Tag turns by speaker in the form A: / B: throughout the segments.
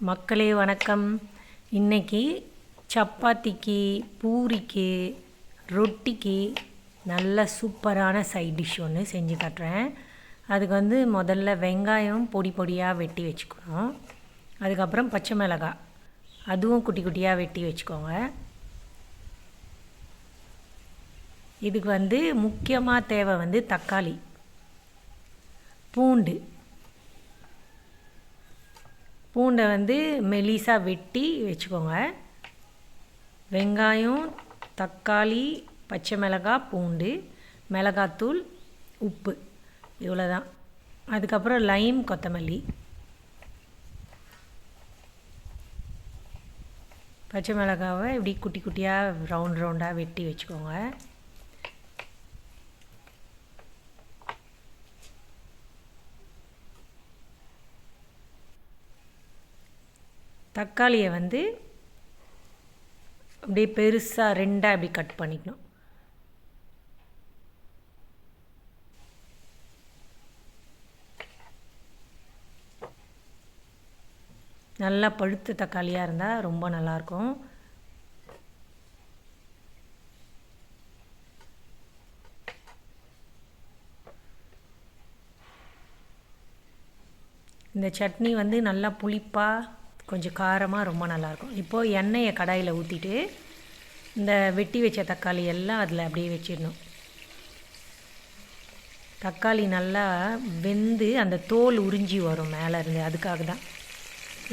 A: மக்களே வணக்கம். இன்னைக்கு சப்பாத்திக்கு பூரிக்கு ரொட்டிக்கு நல்ல சூப்பரான சைட் டிஷ் ஒன்று செஞ்சு காட்டுறேன். அதுக்கு வந்து முதல்ல வெங்காயம் பொடி பொடியாக வெட்டி வச்சுக்கணும். அதுக்கப்புறம் பச்சை மிளகாய் அதுவும் குட்டி குட்டியாக வெட்டி வச்சுக்கோங்க. இதுக்கு வந்து முக்கியமாக தேவை வந்து தக்காளி. பூண்டு. பூண்டை வந்து மெலிசாக வெட்டி வச்சுக்கோங்க. வெங்காயம் தக்காளி பச்சை மிளகாய் பூண்டு மிளகாத்தூள் உப்பு. இவ்வளோ தான் அதுக்கப்புறம் லைம் கொத்தமல்லி. பச்சை மிளகாவை இப்படி குட்டி குட்டியாக ரவுண்ட் ரவுண்டாக வெட்டி வச்சுக்கோங்க. தக்காளியை வந்து அப்படியே பெருசாக ரெண்டாக அப்படி கட் பண்ணிக்கணும். நல்லா பழுத்த தக்காளியாக இருந்தால் ரொம்ப நல்லாயிருக்கும். இந்த சட்னி வந்து நல்லா புளிப்பாக கொஞ்சம் காரமாக ரொம்ப நல்லாயிருக்கும். இப்போது எண்ணெயை கடாயில் ஊற்றிட்டு இந்த வெட்டி வச்ச தக்காளி எல்லாம் அதில் அப்படியே வச்சிடணும். தக்காளி நல்லா வெந்து அந்த தோல் உறிஞ்சி வரும் மேலே இருந்து அதுக்காக தான்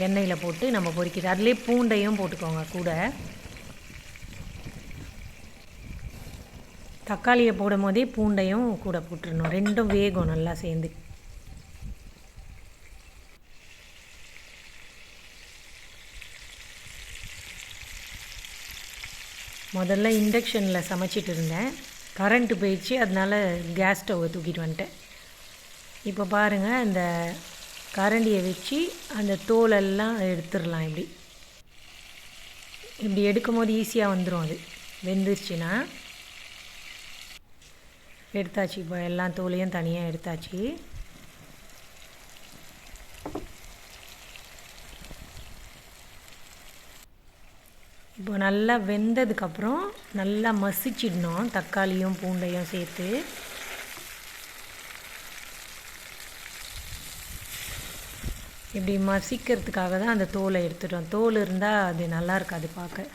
A: எண்ணெயில் போட்டு நம்ம பொறிக்கிறது. அதுலேயே பூண்டையும் போட்டுக்கோங்க கூட. தக்காளியை போடும் போதே பூண்டையும் கூட போட்டுடணும். ரெண்டும் வேகும் நல்லா சேர்ந்து. முதல்ல இண்டக்ஷனில் சமைச்சிட்டு இருந்தேன். கரண்ட்டு போயிடுச்சு அதனால் கேஸ் ஸ்டவ்வை தூக்கிட்டு வந்துட்டேன். இப்போ பாருங்கள் இந்த கரண்டியை வச்சு அந்த தோலெல்லாம் எடுத்துடலாம் இப்படி. இப்படி எடுக்கும் போது ஈஸியாக வந்துடும் அது. வெந்துருச்சுன்னா எடுத்தாச்சு இப்போ எல்லா தோலையும் தனியாக எடுத்தாச்சு. இப்போ நல்லா வெந்ததுக்கப்புறம் நல்லா மசிச்சிடணும். தக்காளியும் பூண்டையும் சேர்த்து. இப்படி மசிக்கிறதுக்காக தான் அந்த தோலை எடுத்துட்டோம் தோல் இருந்தால் அது நல்லா இருக்காது பார்க்க.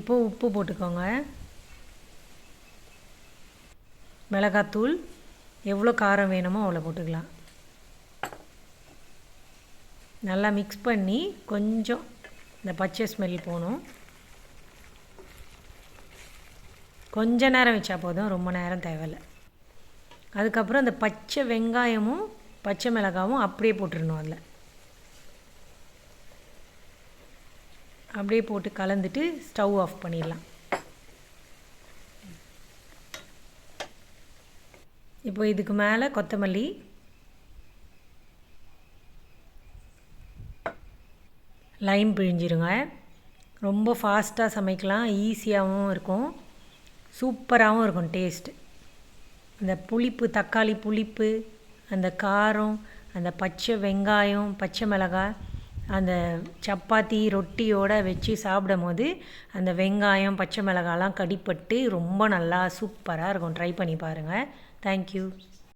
A: இப்போது உப்பு போட்டுக்கோங்க. மிளகாத்தூள் எவ்வளோ காரம் வேணுமோ அவ்வளோ போட்டுக்கலாம். நல்லா மிக்ஸ் பண்ணி கொஞ்சம் இந்த பச்சை ஸ்மெல் போகணும். கொஞ்ச நேரம் வச்சா போதும் ரொம்ப நேரம் தேவையில்லை. அதுக்கப்புறம் அந்த பச்சை வெங்காயமும் பச்சை மிளகாவும் அப்படியே போட்டுடணும் அதில். அப்படியே போட்டு கலந்துட்டு ஸ்டவ் ஆஃப் பண்ணிடலாம். இப்போ இதுக்கு மேலே கொத்தமல்லி லைம் பிழிஞ்சிருங்க. ரொம்ப ஃபாஸ்ட்டாக சமைக்கலாம். ஈஸியாகவும் இருக்கும். சூப்பராகவும் இருக்கும் டேஸ்ட்டு அந்த புளிப்பு தக்காளி புளிப்பு அந்த காரம் அந்த பச்சை வெங்காயம் பச்சை மிளகாய் அந்த சப்பாத்தி ரொட்டியோடு வச்சு சாப்பிடும் போது அந்த வெங்காயம் பச்சை மிளகாலாம் கடிப்பட்டு ரொம்ப நல்லா சூப்பராக இருக்கும். ட்ரை பண்ணி பாருங்கள் தேங்க்யூ